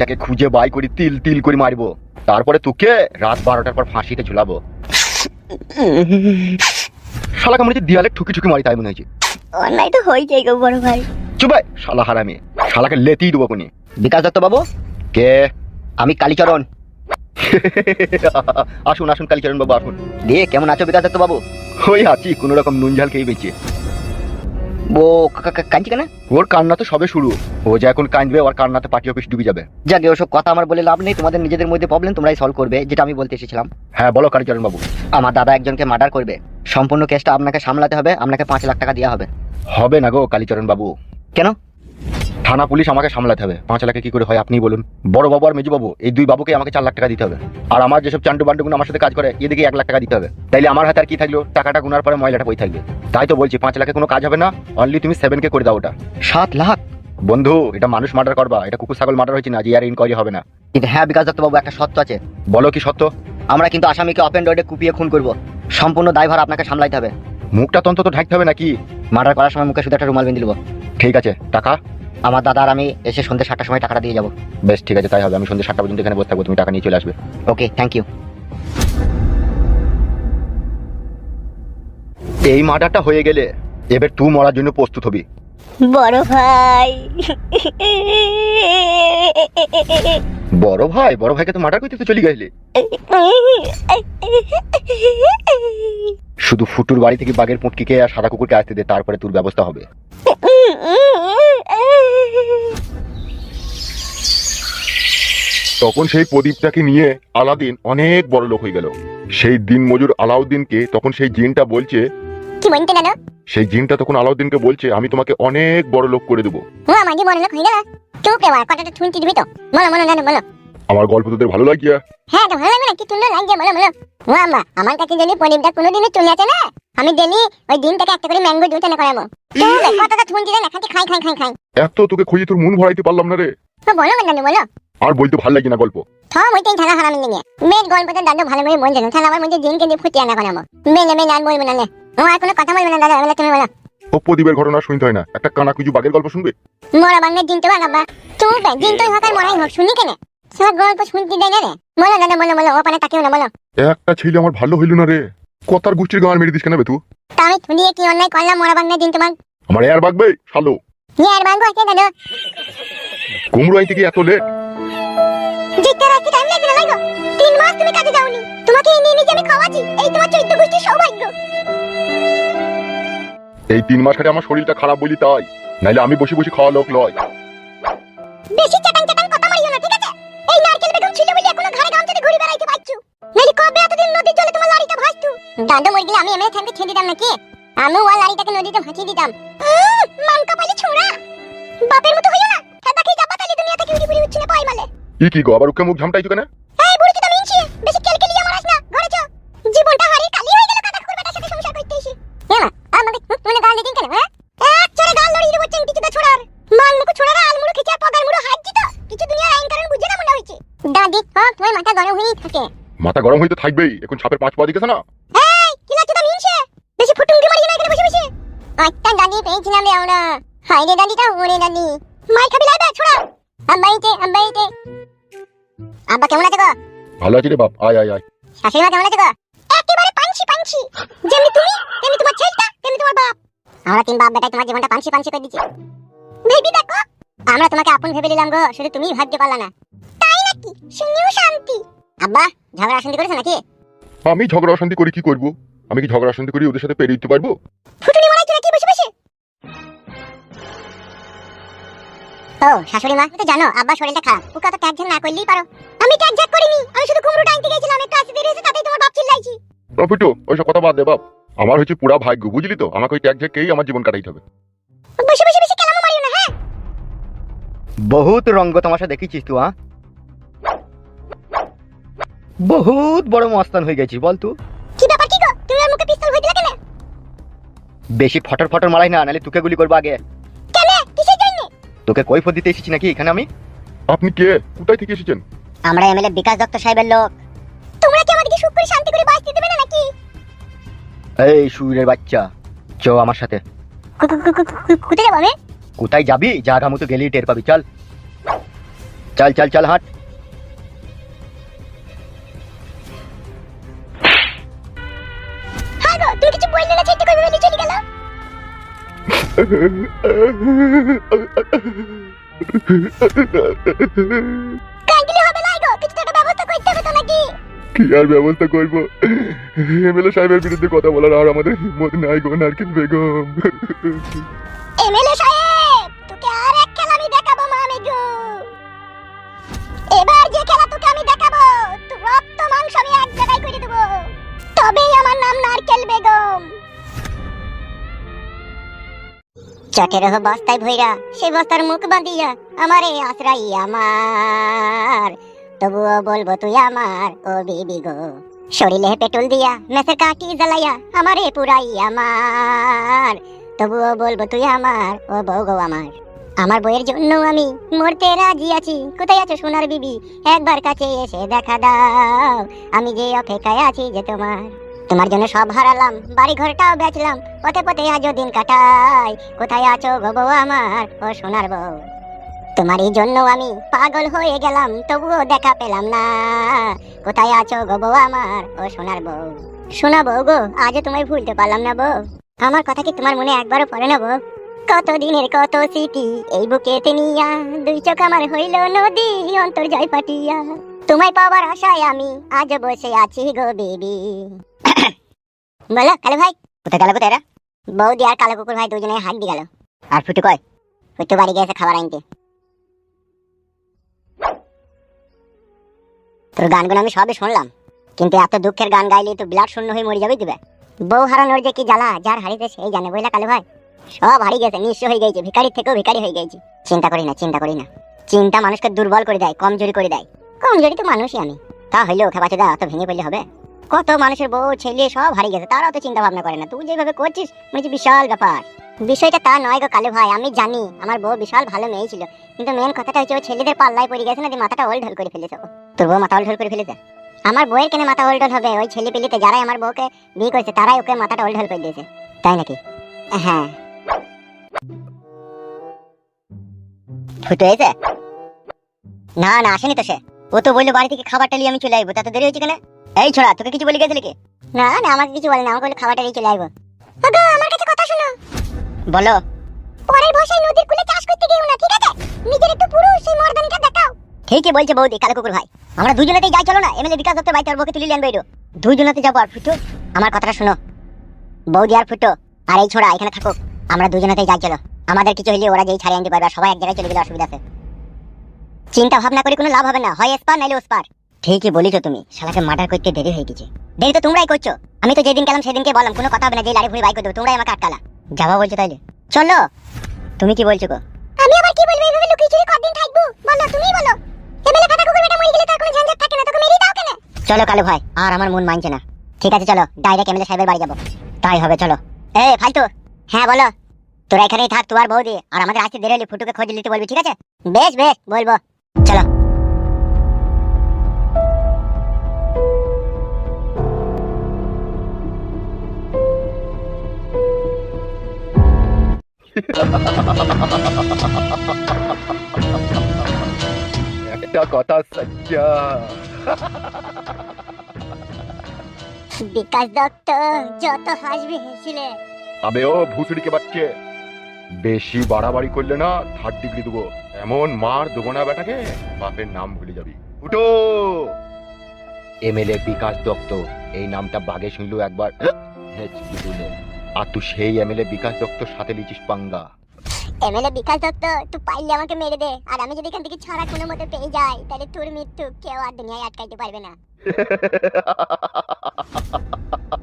তাকে খুঁজে বাই করি তিল তিল করে মারবো। তারপরে তোকে রাত বারোটার পর ফাঁসিতে ঝুলাবো। শালাকে মনে হচ্ছে দেয়ালে ঠুকি ঠুকি মারি তাই মনে হয়েছে। অন্যায় তো হয়েছে গো বড় ভাই। চুপাই শালা হারামি। শালাকে লেতেই দেবো কোনি। বিকাশ দত্ত বাবু? কে? আমি কালীচরণ। আসুন আসুন কালীচরণ বাবু আসুন। দিয়ে কেমন আছো বিকাশ দত্ত বাবু? ওই আছি কোনো রকম নুন ঝাল খেয়ে বেঁচে। ও কাঁদছে কেন? ওর কান্না তো সবে শুরু। ও যে এখন কাঁদবে ওর কান্নাতে পার্টি অফিস ডুবে যাবে। যাকে ওসব কথা আমার বলে লাভ নেই তোমাদের নিজেদের মধ্যে প্রবলেম তোমরাই সলভ করবে যেটা আমি বলতে এসেছিলাম। হ্যাঁ বলো কালীচরণ বাবু। আমার দাদা একজনকে মার্ডার করবে। সম্পূর্ণ কেসটা আপনাকে সামলাতে হবে আপনাকে পাঁচ লাখ টাকা দেওয়া হবে। হবে না গো কালীচরণ বাবু। কেন? থানা পুলিশ আমাকে সামলাতে হবে। পাঁচ লাখে কি করে হয় আপনি বলুন। বড় বাবু আর মেজু বাবু এই দুই বাবুকে আমাকে চার লাখ টাকা দিতে হবে। আর আমার যেসব চান্ডু বান্ডুগুলো আমার সাথে কাজ করে এদিকে এক লাখ টাকা দিতে হবে। তাইলে আমার হাতে আর কি থাকল? টাকাটা গুনার পরে ময়লাটা বই থাকবে? তাই তো বলছি পাঁচ লাখে কোনো কাজ হবে না। অনলি তুমি সেভেন কে করে দাও ওটা। সাত লাখ? বন্ধু এটা মানুষ মার্ডার করবা। এটা কুকুর ছাগল মার্ডার হয়েছে না যে আর ইনকোয়ারি হবে না। কিন্তু হ্যাঁ বিকাশ দত্তবাবু একটা সত্য আছে। বলো কি সত্য? আমরা কিন্তু আসামিকে অপেন রোডে কুপিয়ে খুন করব। সম্পূর্ণ দায়ভার আপনাকে সামলাইতে হবে। মুখটা তন্ত তো ঢাকতে হবে নাকি? মার্ডার করার সময় মুখে শুধু একটা রুমাল বেঁধে দেবো ঠিক আছে টাকা। আমার দাদা আর আমি এসে সন্ধ্যে সাতটার সময় টাকাটা দিয়ে যাব। বেশ ঠিক আছে তাই হবে। আমি সন্ধ্যে সাতটা পর্যন্ত এখানে বসে থাকব তুমি টাকা নিয়ে চলে আসবে। ওকে থ্যাংক ইউ এই মার্ডারটা হয়ে গেলে এবার তুই মরার জন্য প্রস্তুত হবি। বড় ভাই। বড় ভাই বড় ভাইকে তো মার্ডার করতে তো চলে গেলি। শুধু ফুটুর বাড়ি থেকে বাঘের পুটকিকে আর সাদা কুকুরকে আসতে দে তারপরে তোর ব্যবস্থা হবে। তখন সেই প্রদীপটাকে নিয়ে আলাদিন অনেক বড় লোক হয়ে গেল। সেই দিন মজুর আলাউদ্দিনকে তখন সেই জিনটা বলছে কি বলতে গেল? সেই জিনটা তখন আলাউদ্দিনকে বলছে আমি তোমাকে অনেক বড় লোক করে দেবো। ও আমাদের বড় লোক হয়ে গেল? চুপ রে কথাটা শুনতে দিবি তো। বলো বলো না বলো। আমার গল্প তোদের ভালো লাগছে হ্যাঁ তো ভালো লাগবে না কি সুন্দর লাগছে বলো বলো। ও আম্মা আমার কাছে যদি কোনোদিনও চলে আসে না আমি ডেলি ওই দিনটাকে একটা করে ম্যাঙ্গো জুস এনে করাবো। কথাটা শুনতে না খাই খাই খাই খাই। এত তোকে খুঁজে তোর মন ভরাইতে পারলাম না রে। বলো না বলো। আর বলতে ভালো লাগে না গল্প। থম ওইটাই থালা হারামি নিয়ে। মেয়ের গল্পটা দাদু ভালো করে বলছে না তাহলে আমার মধ্যে দিনকে দিয়ে ফুটিয়ে আনা করাবো মেয়ে মেয়ে আর বলব না নে? ও আর কোনো কথা বলব না দাদা এবার তুমি বলো। ও প্রদীপের ঘটনা শুনতে হয় না? একটা কানা কুজু বাঘের গল্প শুনবে? মরা বাংলার দিন তো বাগাবা চুপ রে দিন তো হোক আর মরাই হোক শুনি কেন? সব গল্প শুনতে দেয় না রে বলো দাদা বলো বলো ওখানে তাকেও না বলো একটা ছেলে আমার ভালো হইল না রে। কথার গোষ্ঠীর গান মেরে দিস কেন বে তুই তা? আমি শুনিয়ে কি অন্যায় করলাম মরা বাংলার দিন তোমার আমার এর বাগবে শালো। আর বাঙ্গো আছে দাদা। কুমড়ো আইতে কি এত লেট রাখতে টাইম লাগবে না লাগো তিন মাস তুমি কাজে যাওনি। তোমাকে এনে এনে যে আমি খাওয়াছি এই তোমার চৈত্য গোষ্ঠীর সৌভাগ্য। এই তিন মাস খাটে আমার শরীরটা খারাপ বলি তাই। নাইলে আমি বসে বসে খাওয়া লোক লয়। বেশি চাটাং চাটাং কথা মারিও না ঠিক আছে? এই নারকেল বেগম ছিল বলে এখনও ঘরে গামছাতে ঘুরে বেড়াইতে পারছ। নাইলে কবে এতদিন নদীর জলে তোমার লাড়িটা ভাসতো? দাদু মরে গেলে আমি এমএ থাকতে ছেড়ে দিতাম নাকি? আমি ওয়া লাড়িটাকে নদীতে ভাসিয়ে দিতাম। মান ছোড়া। বাপের মতো হইও না। দাদাকে যাবা তাহলে দুনিয়া থেকে উড়ি উড়ি উঠছে না মালে ই কি গো আবার উকে মুখ ঝামটাইছো কেন? এই বুড়ি কি তুমি ইনছি বেশি কেলকেলি আমার আস না ঘরে চো। জীবনটা হারিয়ে কালি হয়ে গেল কাটা কুকুর সাথে সংসার করতে এসে। এমা আমাকে মনে গাল দিন কেন হ্যাঁ? এক চড়ে গাল লড়িয়ে দেবো চেংটি চুদা ছোড়ার। মাল মুখ ছোড়ার আল মুড়ো খিচা পগার মুড়ো হাঁটছি তো কিছু দুনিয়ার আইন কারণ বুঝে না মনে হয়েছে। দাদি হ্যাঁ তোমার মাথা গরম হয়েই থাকে। মাথা গরম হইতে থাকবেই এখন ছাপের পাঁচ পা দিকেছে না? এই কি লাগছে তুমি ইনছে বেশি ফুটুঙ্গি মারি না এখানে বসে বসে? একটা দাদি পেয়েছিলাম রে আমরা। হাই রে দাদিটা ওরে দাদি। মাই খাবি লাগবে ছোড়া। আব্বাইতে আব্বাইতে আব্বা কেমন আছে গো? ভালো আছি রে বাপ আয় আয় আয়। শাশুড়ি মা কেমন আছে গো? একেবারে পাঞ্চি পাঞ্চি যেমনি তুমি তেমনি তোমার ছেলেটা তেমনি তোমার বাপ। আমরা তিন বাপ বেটাই তোমার জীবনটা পাঞ্চি পাঞ্চি করে দিচ্ছি। ভেবি দেখো আমরা তোমাকে আপন ভেবে নিলাম গো শুধু তুমিই ভাগ্য পারলা না। তাই নাকি? শুনিও শান্তি। আব্বা ঝগড়া শান্তি করেছ নাকি? আমি ঝগড়া অশান্তি করি কি করব? আমি কি ঝগড়া অশান্তি করি ওদের সাথে পেরিয়ে দিতে পারব? ফুটুনি ও শাশুড়ি মা তো জানো আব্বা শরীরটা খারাপ। ওকে তো ট্যাগ না করলেই পারো। আমি ট্যাগ ঝাক করিনি আমি শুধু গেছিলাম একটু আসতে দেরি হয়েছে তাতেই তোমার বাপ চিল্লাইছি। ওইসব কথা বাদ দে বাপ। আমার হচ্ছে পুরা ভাগ্য বুঝলি তো? আমাকে ওই ট্যাগ আমার জীবন কাটাইতে হবে। বসে বসে বেশি কেলামো মারিও না হ্যাঁ? বহুত রঙ্গ তামাশা দেখিছিস তুই হ্যাঁ বহুত বড় মস্তান হয়ে গেছিস বল তুই কি ব্যাপার কি গো? তুমি আর মুখে পিস্তল ভরে দিলে কেন? বেশি ফটর ফটর মারাই না নাহলে তোকে গুলি করব আগে। তোকে কৈফত দিতে এসেছি নাকি এখানে আমি? আপনি কে? কোথায় থেকে এসেছেন? আমরা এমএলএ বিকাশ দত্ত সাহেবের লোক। তোমরা কি আমাদেরকে সুখ করে শান্তি করে বাঁচতে দেবে না নাকি? এই সুরের বাচ্চা চ আমার সাথে। কোথায় যাব আমি? কোথায় যাবি? জায়গা মতো গেলেই টের পাবি চল। চল চল চল হাট। হ্যাঁ গো তুমি কিছু বললে না চিন্তা করবে বলে চলে গেল কাঁদলে হবে না গো কিছু তো ব্যবস্থা করতে হবে তো নাকি? কি আর ব্যবস্থা করব? এমএলএ সাহেবের বিরুদ্ধে কথা বলার আর আমাদের হিম্মত নাই গো নারকেল বেগম। এমএলএ সাহেব তোকে আর এক খেলা আমি দেখাবো মামি গো। এবার যে খেলা তোকে আমি দেখাবো তুই রক্ত মাংস আমি এক জায়গায় করে দেবো। তবেই আমার নাম নারকেল বেগম। চটের বস্তায় ভইরা সেই বস্তার মুখ বাঁধিয়া, আমারে আশ্রাই আমার। তবুও বলব তুই আমার, ও বিবি গো। শরীরে পেট্রোল দিয়া মেসের কাটি জ্বালাইয়া, আমারে পুরাই আমার। তবুও বলব তুই আমার, ও বউ গো আমার। আমার বইয়ের জন্য আমি মরতে রাজি আছি। কোথায় আছো সোনার বিবি? একবার কাছে এসে দেখা দাও। আমি যে অপেক্ষায় আছি যে তোমার তোমার জন্য সব হারালাম বাড়ি ঘরটাও বেচলাম, পথে পথে আজও দিন কাটাই। কোথায় আছো গো বউ আমার? ও সোনার বউ। এই জন্য আমি পাগল হয়ে গেলাম, তবুও দেখা পেলাম না। কোথায় আছো গো বউ আমার? ও সোনার বউ। শোনা বউ গো, আজও তোমায় ভুলতে পারলাম না বউ। আমার কথা কি তোমার মনে একবারও পড়ে না বউ? কত দিনের কত স্মৃতি এই বুকেতে নিয়া, দুই চোখ আমার হইল নদী অন্তর জয় পাটিয়া তোমায় পাওয়ার আশায় আমি আজ বসে আছি গো বেবি। বলো কালো ভাই। কোথায় গেল কোথায় এরা? বৌদি আর কালো কুকুর ভাই দুজনে হাত দিয়ে গেল। আর ফুটু কয় ফুটু বাড়ি গেছে খাবার আনতে। তোর গানগুলো আমি সবই শুনলাম। কিন্তু এত দুঃখের গান গাইলে তো ব্লাড শূন্য হয়ে মরে যাবে দিবে বউ হারানোর যে কি জ্বালা যার হারিতে সেই জানে বুঝলা কালু ভাই? সব হারিয়ে গেছে নিঃস্ব হয়ে গেছে ভিখারির থেকেও ভিখারি হয়ে গেছে। চিন্তা করি না চিন্তা করি না। চিন্তা মানুষকে দুর্বল করে দেয় কমজোরি করে দেয়। কমজোরি তো মানুষই আমি। তা হইলেও খেপাচে দা অত ভেঙে পড়লে হবে? কত মানুষের বউ, ছেলে সব হারিয়ে গেছে, তারাও তো চিন্তা ভাবনা করে না। তুই যেভাবে করছিস, মনে হচ্ছে বিশাল ব্যাপার। বিষয়টা তা নয় গো কালু ভাই, আমি জানি, আমার বউ বিশাল ভালো মেয়ে ছিল। কিন্তু মেন কথাটা হচ্ছে ও ছেলেদের পাল্লায় পড়ে গেছে না, যে মাথাটা ওল ঢল করে ফেলেছে তোর বউ মাথা ওল ঢল করে ফেলেছে? আমার বউয়ের কেন মাথা ওল ঢল হবে? ওই ছেলে পেলিতে যারাই আমার বউকে বিয়ে করেছে, তারাই ওকে মাথাটা ওল ঢল করে দিয়েছে। তাই নাকি? হ্যাঁ। ফুটো না না, আসেনি তো সে। ও তো বলল বাড়ি থেকে খাবারটা নিয়ে আমি চলে আসব তা তো দেরি হয়েছে কেন? এই ছোড়া তোকে কিছু বলে গেছিলে কি? না না আমাকে কিছু বলে না আমাকে বলল খাবারটা নিয়ে চলে আসব। আমার কাছে কথা শোনো। বলো। পরের ভাষায় নদীর কূলে চাষ করতে গিয়েও না ঠিক আছে? নিজের একটু পুরুষ সেই মর্দানিটা দেখাও। ঠিকই বলছে বৌদি কালো কুকুর ভাই। আমরা দুজনেতেই যাই চলো না? এমএলএ বিকাশ দত্তর বাড়িতে ওর বউকে তুলে আনবে এরো দুজনেতে যাব আর ফুটো। আমার কথাটা শোনো। বৌদি আর ফুটো আর এই ছোড়া এখানে থাকুক। আমরা দুজনেতেই যাই চলো। আমাদের কিছু হলে ওরা যেই ছাড়িয়ে আনতে পারবে সবাই এক জায়গায় চলে গেলে অসুবিধা আছে। চিন্তা ভাবনা করে কোনো লাভ হবে না। হয় এসপার নাইলে ওসপার ঠিকই বলিছ তুমি। শালাকে মার্ডার করতে দেরি হয়ে গেছে। দেরি তো তোমরাই করছ। আমি তো যেদিন গেলাম সেদিনকে বললাম কোনো কথা হবে না যে লাড়ি ভুড়ি বাই করে দেবো তোমরাই আমাকে আটকালা। যাবা বলছো তাইলে। চলো। তুমি কি বলছো গো? আমি আবার কি বলব? এইভাবে লুকিয়ে চুরি কতদিন থাকব? বলো তুমিই বলো। এমএলএ ফাটা কুকুর বেটা মরে গেলে তার কোনো ঝঞ্ঝাট থাকে না তোকে মেরেই দাও কেন? চলো কালু ভাই আর আমার মন মানছে না। ঠিক আছে চলো। ডাইরেক্ট এমএলএ সাহেবের বাড়ি যাব। তাই হবে চলো। এ ফালতু। হ্যাঁ বলো। তোরা এখানেই থাক তোমার বৌদি আর আমাদের আসতে দেরি হলে ফুটুকে খোঁজ নিতে বলবি ঠিক আছে? বেশ বেশ বলব। চলো। একটা কথা সচ্চা বিকাশ দত্ত যত হাসবে হেসিলে। আবে ও ভুসুড়িকে বাচ্চে বেশি বাড়াবাড়ি করলে না থার্ড ডিগ্রি দেবো। এমন মার দেবো না বেটাকে বাপের নাম ভুলে যাবি। ফুটো এমএলএ বিকাশ দত্ত এই নামটা বাগে শুনলো একবার। আর তুই সেই এমএলএ বিকাশ দত্তর সাথে লিচিস পাঙ্গা। এমএলএ বিকাশ দত্ত তুই পাইলে আমাকে মেরে দে। আর আমি যদি এখান থেকে ছাড়া কোনো মতে পেয়ে যাই তাহলে তোর মৃত্যু কেউ আর দুনিয়ায় আটকাইতে পারবে না।